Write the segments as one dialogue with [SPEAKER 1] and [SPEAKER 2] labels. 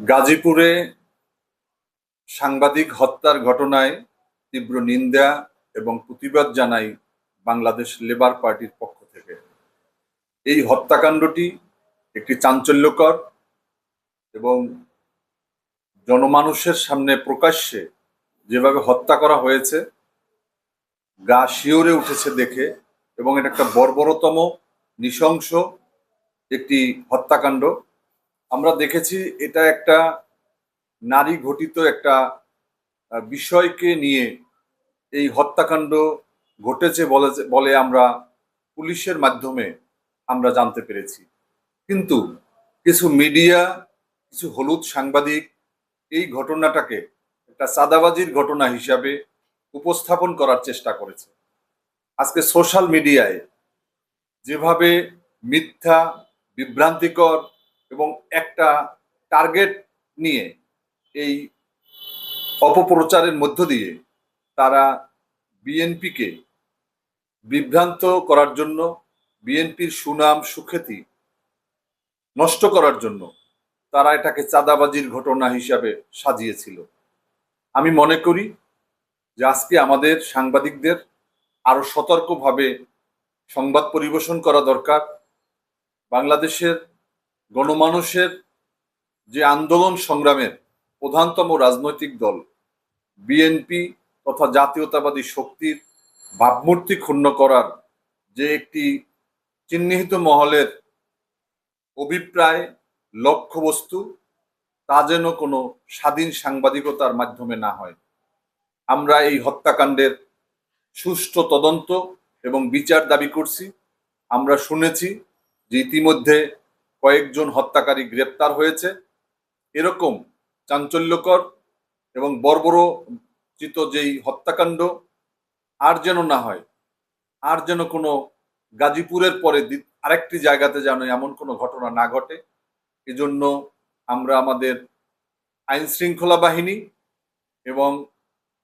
[SPEAKER 1] গাজীপুরে সাংবাদিক হত্যার ঘটনায় তীব্র নিন্দা এবং প্রতিবাদ জানাই বাংলাদেশ লেবার পার্টির পক্ষ থেকে। এই হত্যাকাণ্ডটি একটি চাঞ্চল্যকর এবং জনমানুষের সামনে প্রকাশ্যে যেভাবে হত্যা করা হয়েছে, গা শিওরে উঠেছে দেখে এবং এটা একটা বর্বরতম, নৃশংস একটি হত্যাকাণ্ড। আমরা দেখেছি এটা একটা নারী ঘটিত একটা বিষয়কে নিয়ে এই হত্যাকাণ্ড ঘটেছে বলে বলে আমরা পুলিশের মাধ্যমে আমরা জানতে পেরেছি। কিন্তু কিছু মিডিয়া, কিছু হলুদ সাংবাদিক এই ঘটনাটাকে একটা চাঁদাবাজির ঘটনা হিসাবে উপস্থাপন করার চেষ্টা করেছে। আজকে সোশ্যাল মিডিয়ায় যেভাবে মিথ্যা, বিভ্রান্তিকর এবং একটা টার্গেট নিয়ে এই অপপ্রচারের মধ্য দিয়ে তারা বিএনপিকে বিভ্রান্ত করার জন্য বিএনপির সুনাম সুখ্যাতি নষ্ট করার জন্য তারা এটাকে চাঁদাবাজির ঘটনা হিসাবে সাজিয়েছিল। আমি মনে করি যে আজকে আমাদের সাংবাদিকদের আরও সতর্কভাবে সংবাদ পরিবেশন করা দরকার। বাংলাদেশের গণমানুষের যে আন্দোলন সংগ্রামের প্রধানতম রাজনৈতিক দল, বিএনপি তথা জাতীয়তাবাদী শক্তির ভাবমূর্তি ক্ষুণ্ণ করার যে একটি চিহ্নিত মহলের অভিপ্রায়, লক্ষ্যবস্তু, তা যেন কোনো স্বাধীন সাংবাদিকতার মাধ্যমে না হয়। আমরা এই হত্যাকাণ্ডের সুষ্ঠু তদন্ত এবং বিচার দাবি করছি। আমরা শুনেছি যে ইতিমধ্যে কয়েকজন হত্যাকারী গ্রেপ্তার হয়েছে। এরকম চাঞ্চল্যকর এবং বর্বরচিত যেই হত্যাকাণ্ড, আর যেন না হয়, আর যেন কোনো গাজীপুরের পরে আরেকটি জায়গাতে যেন এমন কোনো ঘটনা না ঘটে, এজন্য আমরা আমাদের আইন শৃঙ্খলা বাহিনী এবং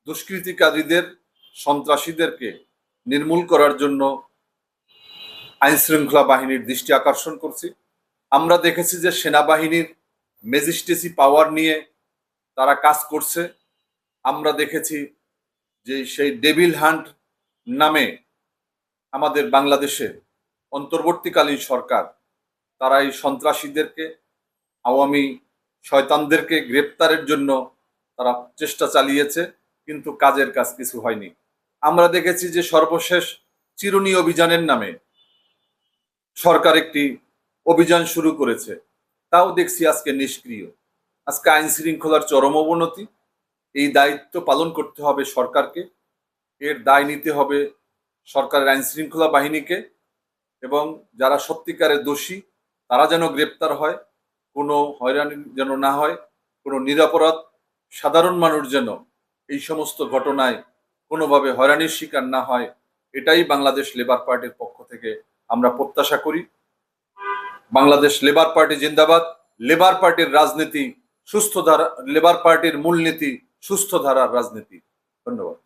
[SPEAKER 1] দুষ্কৃতিকারীদের, সন্ত্রাসীদেরকে নির্মূল করার জন্য আইন শৃঙ্খলা বাহিনীর দৃষ্টি আকর্ষণ করছি। আমরা দেখেছি যে সেনাবাহিনীর ম্যাজিস্ট্রেসি পাওয়ার নিয়ে তারা কাজ করছে। আমরা দেখেছি যে সেই ডেভিল হান্ট নামে আমাদের বাংলাদেশের অন্তর্বর্তীকালীন সরকার, তারা এই সন্ত্রাসীদেরকে, আওয়ামী শয়তানদেরকে গ্রেপ্তারের জন্য তারা চেষ্টা চালিয়েছে, কিন্তু কাজের কাজ কিছু হয়নি। আমরা দেখেছি যে সর্বশেষ চিরুনি অভিযানের নামে সরকার একটি অভিযান শুরু করেছে। তাও দেখছি আজকে নিষ্ক্রিয়। আজকে আইন শৃঙ্খলার চরম অবনতি। এই দায়িত্ব পালন করতে হবে সরকারকে। এর দায় নিতে হবে সরকারের আইন শৃঙ্খলা বাহিনীকে এবং যারা সত্যিকারের দোষী, তারা যেন গ্রেপ্তার হয়। কোনো হয়রানি যেন না হয়, কোনো নিরাপরাধ, সাধারণ মানুষ যেন এই সমস্ত ঘটনায় কোনোভাবে হয়রানির শিকার না হয়, এটাই বাংলাদেশ লেবার পার্টির পক্ষ থেকে আমরা প্রত্যাশা করি। বাংলাদেশ লেবার পার্টি জিন্দাবাদ। লেবার পার্টির রাজনীতি সুস্থ ধারা লেবার পার্টির মূলনীতি সুস্থ ধারার রাজনীতি। ধন্যবাদ।